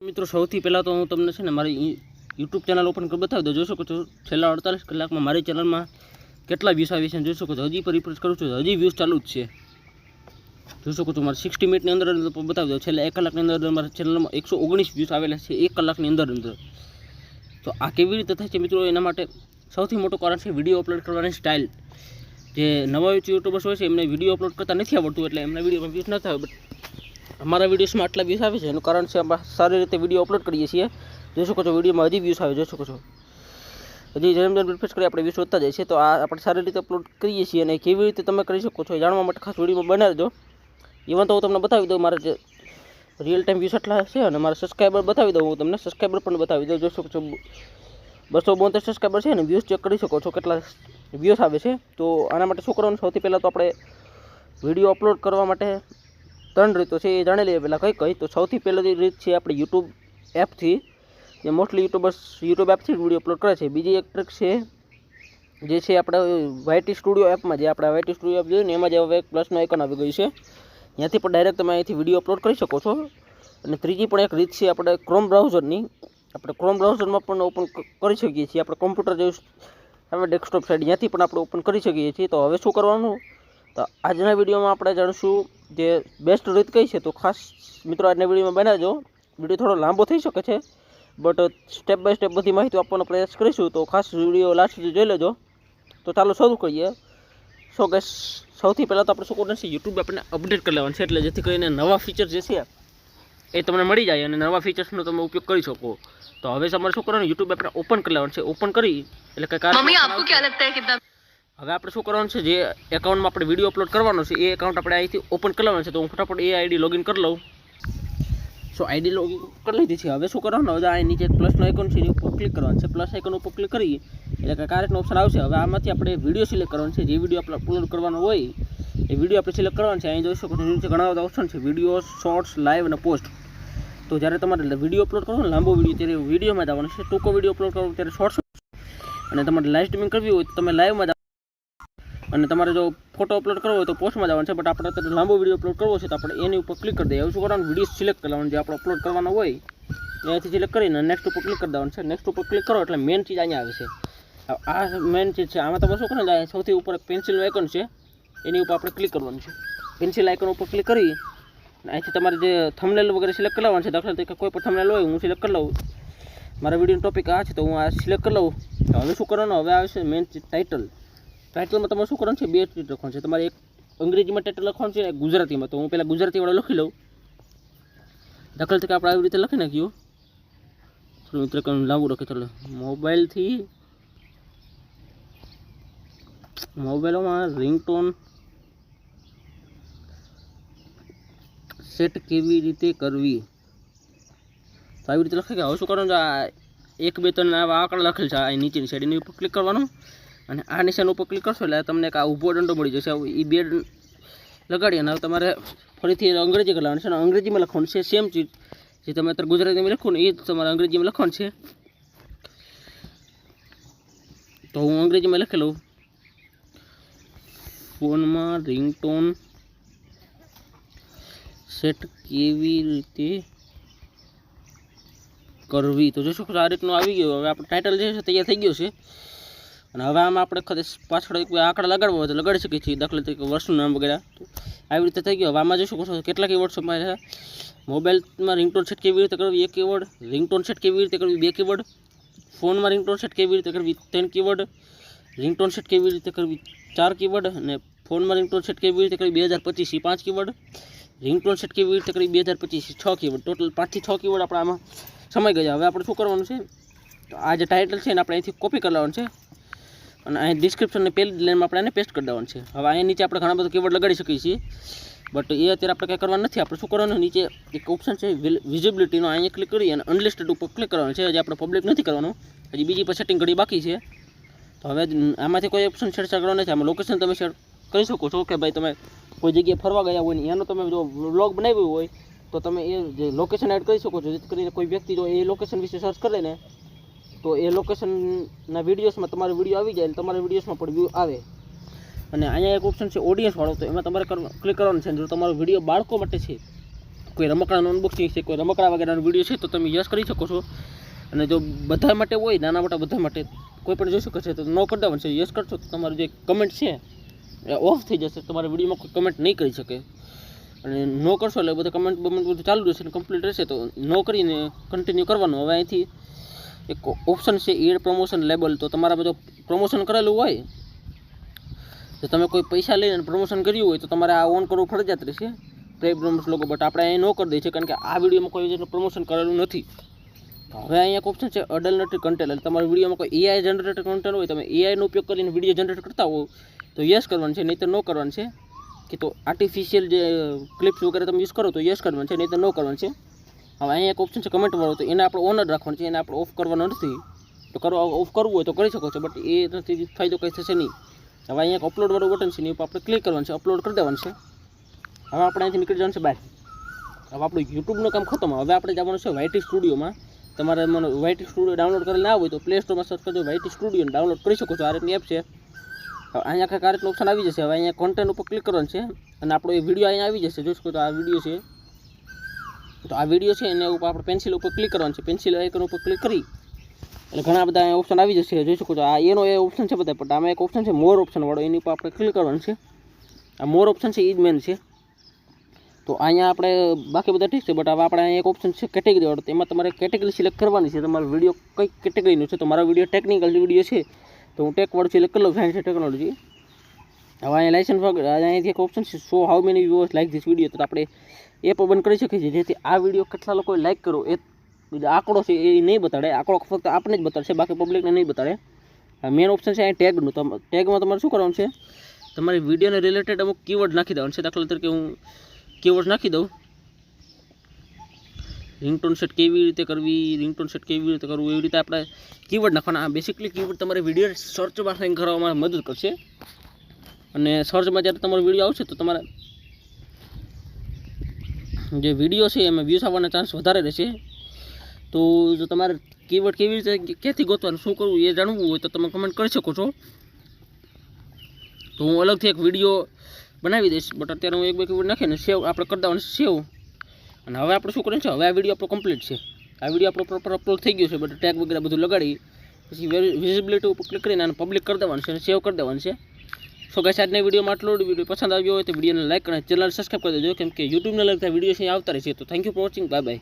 મિત્રો, સૌથી પહેલાં તો હું તમને છે ને મારી યુટ્યુબ ચેનલ ઓપન કરી બતાવી દઉં. જોઈ શકો છો છેલ્લા અડતાલીસ કલાકમાં મારી ચેનલમાં કેટલા વ્યૂઝ આવી છે જોઈ શકો છો હજી પર રિપ્રેસ કરું છું. હજી વ્યૂઝ ચાલુ જ છે. જોઈ શકો છો મારે સિક્સટી મિનિટની અંદર બતાવી દઉં. છેલ્લા એક કલાકની અંદર મારા ચેનલમાં એકસો ઓગણીસ વ્યૂઝ આવેલા છે એક કલાકની અંદર અંદર. તો આ કેવી રીતે થાય છે મિત્રો? એના માટે સૌથી મોટું કારણ છે વીડિયો અપલોડ કરવાની સ્ટાઇલ જે નવા યુટ્યુબર્સ હોય છે એમને વીડિયો અપલોડ કરતા નથી આવડતું એટલે એમના વિડીયોમાં વ્યૂઝ ન થાય. બટ અમારા વિડીયોસમાં આટલા વ્યૂઝ આવે છે, એનું કારણ છે અમે સારી રીતે વીડિયો અપલોડ કરીએ છીએ. જોઈ શકો છો વિડીયોમાં હજી વ્યૂઝ આવે, જોઈ શકો છો. હજી જેમ જેમ રિફ્રેશ કરી આપણે વ્યૂઝ વધતા જાય છે. તો આ આપણે સારી રીતે અપલોડ કરીએ છીએ અને કેવી રીતે તમે કરી શકો છો એ જાણવા માટે ખાસ વિડીયોમાં બનાવજો. ઇવન તો હું તમને બતાવી દઉં, મારે જે રિયલ ટાઈમ વ્યૂઝ આટલા છે અને મારા સબસ્ક્રાઈબર બતાવી દઉં, હું તમને સબસ્ક્રાઈબર પણ બતાવી દઉં. જોઈ શકો છો, બસો બોતેર સબસ્ક્રાઈબર છે અને વ્યૂઝ ચેક કરી શકો છો કેટલા વ્યૂઝ આવે છે. તો આના માટે શું કરવાનું, સૌથી પહેલાં તો આપણે વીડિયો અપલોડ કરવા માટે ત્રણ રીતો છે, એ જાણી લઈએ પહેલાં કઈ કઈ તો સૌથી પહેલી રીત છે આપણે યુટ્યુબ એપથી, જે મોસ્ટલી યુટ્યુબર્સ યુટ્યુબ એપથી જ વીડિયો અપલોડ કરે છે. બીજી એક ટ્રીક છે, જે છે આપણે વાયટી સ્ટુડિયો એપમાં, જે આપણે વાયટી સ્ટુડિયો એપ જોયું ને, એમાં જે હવે એક પ્લસનો આઇકન આવી ગયું છે. ત્યાંથી પણ ડાયરેક્ટ તમે અહીંથી વીડિયો અપલોડ કરી શકો છો. અને ત્રીજી પણ એક રીત છે આપણે ક્રોમ બ્રાઉઝરની આપણે ક્રોમ બ્રાઉઝરમાં પણ ઓપન કરી શકીએ છીએ. આપણે કોમ્પ્યુટર જેવું આપણે ડેસ્કટોપ સાઈડ ત્યાંથી પણ આપણે ઓપન કરી શકીએ છીએ. તો હવે શું કરવાનું? તો આજના વિડીયોમાં આપણે જાણીશું જે બેસ્ટ રીત કઈ છે તો ખાસ મિત્રો આજના વિડીયોમાં બનાવજો. વીડિયો થોડો લાંબો થઈ શકે છે બટ સ્ટેપ બાય સ્ટેપ બધી માહિતી આપવાનો પ્રયાસ કરીશું. તો ખાસ વીડિયો લાસ્ટ સુધી જોઈ લેજો. તો ચાલો શરૂ કરીએ. સો ગેસ સૌથી પહેલાં તો આપણે શું કરવાનું છે યુટ્યુબ આપણને અપડેટ કરી લેવાનું છે એટલે જેથી કરીને નવા ફીચર જે છે એ તમને મળી જાય અને નવા ફીચર્સનો તમે ઉપયોગ કરી શકો. તો હવે તમારે શું કરવાનું યુટ્યુબ આપણે ઓપન કરી લેવાનું છે. ઓપન કરી એટલે કે મમ્મી આપકો ક્યા લગતા હે કિતના હવે આપણે શું કરવાનું છે? જે એકાઉન્ટમાં આપણે વીડિયો અપલોડ કરવાનો છે, એ એકાઉન્ટ આપણે અહીંથી ઓપન કરવાનું છે. તો હું ફટાફટ એ આઈડી લોગિન કરી લઉં. સો આઈડી લોગિન કરી લીધી છે. હવે શું કરવાનું? હવે આ નીચે પ્લસનો આઇકોન છે, એની ઉપર ક્લિક કરવાનું છે. પ્લસ આઇકોન ઉપર ક્લિક કરીએ, એટલે કે કાર્યનો ઓપ્શન આવશે. હવે આમાંથી આપણે વીડિયો સિલેક્ટ કરવાનો છે. જે વીડિયો આપણે અપલોડ કરવાનો હોય, એ વીડિયો આપણે સિલેક્ટ કરવાનો છે. અહીં જોઈ શકો છો ઘણા બધા ઓપ્શન છે. વીડિયો શોર્ટ્સ લાઈવ અને પોસ્ટ તો જ્યારે તમારે વીડિયો અપલોડ કરવો ને લાંબો વીડિયો ત્યારે વિડીયોમાં જવાનું છે. ટૂંકો વીડિયો અપલોડ કરવો ત્યારે શોર્ટ્સ અને તમારે લાઈવ સ્ટ્રીમિંગ કરવી હોય, તો તમે લાઈવમાં અને તમારે જો ફોટો અપલોડ કરવો હોય તો પોસ્ટમાં જવાનું છે બટ આપણે અત્યારે લાંબો વીડિયો અપલોડ કરવો છે તો આપણે એની ઉપર ક્લિક કરી દઈએ. શું કરવાનું? વીડિયો સિલેક્ટ કરવાનું જે આપણે અપલોડ કરવાનો હોય અહીંયાથી સિલેક્ટ કરીને નેક્સ્ટ ઉપર ક્લિક કરી દેવાનું છે. નેક્સ્ટ ઉપર ક્લિક કરો એટલે મેન ચીજ અહીંયા આવે છે. આ મેન ચીજ છે. આમાં તમે શું કરો સૌથી ઉપર પેન્સિલનું આઇકન છે. એની ઉપર આપણે ક્લિક કરવાનું છે. પેન્સિલ આઇકન ઉપર ક્લિક કરી અહીંથી તમારે જે થમનેલ વગેરે સિલેક્ટ કરી છે, દાખલા તરીકે કોઈ પણ થમનેલ હોય, હું સિલેક્ટ કરી લઉં. મારા વિડીયોનો ટોપિક આ છે, તો હું આ સિલેક્ટ કરી લઉં. હવે શું કરવાનું? હવે આવે છે મેન ટાઇટલ ટાઇટલમાં તમારે શું કરવાનું છે? બે ટાઇટલ લખવાનું છે. તમારે એક અંગ્રેજીમાં ટાઇટલ લખવાનું છે અને ગુજરાતીમાં. તો હું પહેલાં ગુજરાતીવાળો લખી લઉં. દાખલા તરીકે આપણે આવી રીતે લખી નાખ્યું. થોડું મિત્ર લાંબુ લખી ચાલો. મોબાઈલથી મોબાઈલોમાં રિંગટોન સેટ કેવી રીતે કરવી? તો આવી રીતે લખે કે હવે શું કરવાનું છે? આ એક, બે, ત્રણ આવા આંકડા લખેલ છે. આ નીચેની સાઈડ એની ઉપર ક્લિક કરવાનું. અને આ નિશાન ઉપર ક્લિક કરશો એટલે તમને એક આ ઊભો દંડો મળી જશે. એ બે લગાડી અને હવે તમારે ફરીથી અંગ્રેજી કરવાનું છે અને અંગ્રેજીમાં લખવાનું છે સેમ ચીજ. જે તમે અત્યારે ગુજરાતીમાં લખો ને એ તમારે અંગ્રેજીમાં લખવાનું છે. તો હું અંગ્રેજીમાં લખી લઉં. ફોનમાં રિંગટોન સેટ કેવી રીતે કરવી? તો જોશો આ રીતનું આવી ગયું. હવે આપણું ટાઇટલ જે છે તૈયાર થઈ ગયું છે. અને હવે આમાં આપણે કદાચ પાછળ એક આંકડા લગાડવા હોય તો લગાડી શકીએ છીએ. દાખલા તરીકે વર્ષનું નામ વગેરે. આવી રીતે થઈ ગયું. હવે આમાં જોઈ શકો છો કેટલા કીવર્ડ છે. મોબાઈલમાં રિંગટોન સેટ કેવી રીતે કરવી? એક કીવર્ડ રિંગટોન સેટ કેવી રીતે કરવી? બે કીવર્ડ ફોનમાં રિંગટોન સેટ કેવી રીતે કરવી? ત્રણ કીવર્ડ રિંગટોન સેટ કેવી રીતે કરવી? ચાર કીવર્ડ અને ફોનમાં રિંગટોન સેટ કેવી રીતે કરવી? બે હજાર પચીસ એ પાંચ કીવર્ડ રિંગટોન સેટ કેવી રીતે કરવી? બે હજાર પચીસ છ કીવર્ડ ટોટલ પાંચથી છ કીવર્ડ આપણે આમાં સમય ગયા હવે આપણે શું કરવાનું છે? તો આ જે ટાઇટલ છે એને આપણે અહીંથી કોપી કરી છે. અને અહીં ડિસ્ક્રિપ્શનની પહેલી લાઈનમાં આપણે એને પેસ્ટ કરી દેવાનું છે. હવે અહીંયા નીચે આપણે ઘણા બધા કીવર્ડ લગાડી શકીએ છીએ. બટ એ અત્યારે આપણે કંઈ કરવાનું નથી. આપણે શું કરવાનું? નીચે એક ઓપ્શન છે વિઝિબિલિટીનો અહીંયા ક્લિક કરી અને અનલિસ્ટેડ ઉપર ક્લિક કરવાનું છે. હજી આપણે પબ્લિક નથી કરવાનું. હજી બીજી પર સેટિંગ કરી બાકી છે. તો હવે આમાંથી કોઈ ઓપ્શન છેડછાડ કરવાનો નથી. આમાં લોકેશન તમે શેર કરી શકો છો કે ભાઈ તમે કોઈ જગ્યાએ ફરવા ગયા હોય ને એનો તમે જો વ્લોગ બનાવ્યું હોય, તો તમે એ જે લોકેશન એડ કરી શકો છો. જેથી કરીને કોઈ વ્યક્તિ જો એ લોકેશન વિશે સર્ચ કરે ને તો એ લોકેશનના વિડીયોસમાં તમારો વીડિયો આવી જાય અને તમારા વિડીયોસમાં પણ વ્યૂ આવે. અને અહીંયા એક ઓપ્શન છે ઓડિયન્સવાળો તો એમાં તમારે ક્લિક કરવાનું છે જો તમારો વીડિયો બાળકો માટે છે, કોઈ રમકડાનું અનબોક્સિંગ છે કોઈ રમકડા વગેરેનો વીડિયો છે, તો તમે યસ કરી શકો છો. અને જો બધા માટે હોય, નાના મોટા બધા માટે, કોઈ પણ જોઈ શકે છે, તો નો કરતા પણ છે, યસ કરશો તો તમારું જે કમેન્ટ છે, એ ઓફ થઈ જશે, તમારા વિડીયોમાં કોઈ કમેન્ટ નહીં કરી શકે. અને નો કરશો એટલે બધા કમેન્ટ બમેન્ટ બધું ચાલુ રહેશે અને કમ્પ્લીટ રહેશે, તો નો કરીને કન્ટિન્યુ કરવાનું. હવે અહીંથી એક ઓપ્શન છે એડ પ્રમોશન લેબલ તો તમારા બધું પ્રમોશન કરેલું હોય તો તમે કોઈ પૈસા લઈને પ્રમોશન કર્યું હોય, તો તમારે આ ઓન કરવું ફરજિયાત રહેશે. પ્રે પ્રમોશન લોકો બટ આપણે અહીં ન કરી દઈએ છીએ, કારણ કે આ વિડીયોમાં કોઈ પ્રમોશન કરેલું નથી. હવે અહીંયા એક ઓપ્શન છે અડલ્ટરી કન્ટેન્ટ એટલે તમારા વિડીયોમાં કોઈ એઆઈ જનરેટેડ કન્ટેન્ટ હોય, તમે એઆઈનો ઉપયોગ કરીને વીડિયો જનરેટ કરતા હો તો યસ કરવાનું છે નહીં તો ન કરવાનું છે. કે તો આર્ટિફિશિયલ જે ક્લિપ્સ વગેરે તમે યુઝ કરો, તો યસ કરવાનું છે નહીં તો ન કરવાનું છે. હવે અહીંયા એક ઓપ્શન છે કમેન્ટ વાળો, તો એને આપણે ઓન જ રાખવાનું છે, એને આપણે ઓફ કરવાનો નથી. તો કરવા ઓફ કરવું હોય તો કરી શકો છો બટ એ નથી, ફાયદો કંઈ થશે નહીં. હવે અહીંયા એક અપલોડ વાળું બટન છે, એની ઉપર આપણે ક્લિક કરવાનું છે અપલોડ કરી દેવાનું છે. હવે આપણે અહીંથી નીકળી જવાનું છે બહાર. હવે આપણું યુટ્યુબનું કામ ખતમ. હવે આપણે જવાનું છે વાયટી સ્ટુડિયોમાં તમારે મને વાયટી સ્ટુડિયો ડાઉનલોડ કરેલ ના હોય તો પ્લે સ્ટોરમાં સર્ચ કરજો વાયટી સ્ટુડિયો ડાઉનલોડ કરી શકો છો. આ રીતની એપ છે. હવે અહીંયા આખા આ ઓપ્શન આવી જશે. હવે અહીંયા કોન્ટેન્ટ ઉપર ક્લિક કરવાનું છે. અને આપણો એ વીડિયો અહીંયા આવી જશે. જોઈ શકો તો આ વીડિયો છે. તો આ વીડિયો છે, એને ઉપર આપણે પેન્સિલ ઉપર ક્લિક કરવાનું છે. પેન્સિલ આઇકન ઉપર ક્લિક કરી, એટલે ઘણા બધા ઓપ્શન આવી જશે, જોઈ શકો છો. આ એનો એ ઓપ્શન છે બધા, પણ આમાં એક ઓપ્શન છે મોર ઓપ્શન વાળો, એની ઉપર આપણે ક્લિક કરવાનું છે. આ મોર ઓપ્શન છે એ જ મેન છે. તો અહીંયા આપણે બાકી બધા ઠીક છે બટ હવે આપણે અહીંયા એક ઓપ્શન છે કેટેગરીવાળો તો એમાં તમારે કેટેગરી સિલેક્ટ કરવાની છે. તમારો વીડિયો કઈ કેટેગરીનો છે? તો મારો વીડિયો ટેકનિકલ વીડિયો છે. તો હું ટેક વાળું સિલેક્ટ કરી લઉં સાયન્સ ટેકનોલોજી હવે અહીંયા લાઇસન્સ અહીંયાથી એક ઓપ્શન છે so how many viewers like this video તો આપણે એ પણ બંધ કરી શકીએ છીએ. જેથી આ વીડિયો કેટલા લોકોએ લાઈક કરો એ આંકડો છે, એ નહીં બતાડે. આંકડો ફક્ત આપણે જ બતાડશે, બાકી પબ્લિકને નહીં બતાડે. મેન ઓપ્શન છે, અહીંયા ટેગનું ટેગમાં તમારે શું કરવાનું છે? તમારી વિડીયોને રિલેટેડ અમુક કીવર્ડ નાખી દેવાનું છે. દાખલા તરીકે હું કીવર્ડ નાખી દઉં. રિંગટોન સેટ કેવી રીતે કરવી રિંગટોન સેટ કેવી રીતે કરવું, એવી રીતે આપણે કીવર્ડ નાખવાના. આ બેસિકલી કીવર્ડ તમારે વીડિયો સર્ચમાં થઈને કરવામાં મદદ કરશે. અને સર્ચમાં જ્યારે તમારો વીડિયો આવશે તો તમારે જે વીડિયો છે એમાં વ્યૂઝ આવવાના ચાન્સ વધારે રહેશે. તો જો તમારે કીવર્ડ કેવી રીતે ક્યાંથી ગોતવાનું, શું કરવું એ જાણવું હોય તો તમે કમેન્ટ કરી શકો છો. તો હું અલગથી એક વીડિયો બનાવી દઈશ બટ અત્યારે હું એક બે કીવર્ડ નાખીને સેવ આપણે કરી દેવાનું સેવ અને હવે આપણે શું કરીએ છીએ હવે આ વીડિયો આપણો કમ્પ્લીટ છે. આ વીડિયો આપણો પ્રોપર અપલોડ થઈ ગયો છે બટ ટેગ વગેરે બધું લગાડી, પછી વિઝિબિલિટી ઉપર ક્લિક કરીને આને પબ્લિક કરી દેવાનું છે અને સેવ કરી દેવાનું છે. સો ગાઈસ આજના વિડીયોમાં આટલો વીડિયો પસંદ આવ્યો હોય તો વિડીયોને લાઈક અને ચેનલ સબસ્ક્રાઈબ કરી દેજો. કેમ કે યુટ્યુબને લગતા વીડિયો છે આવતા રહેશે. તો thank you for watching bye bye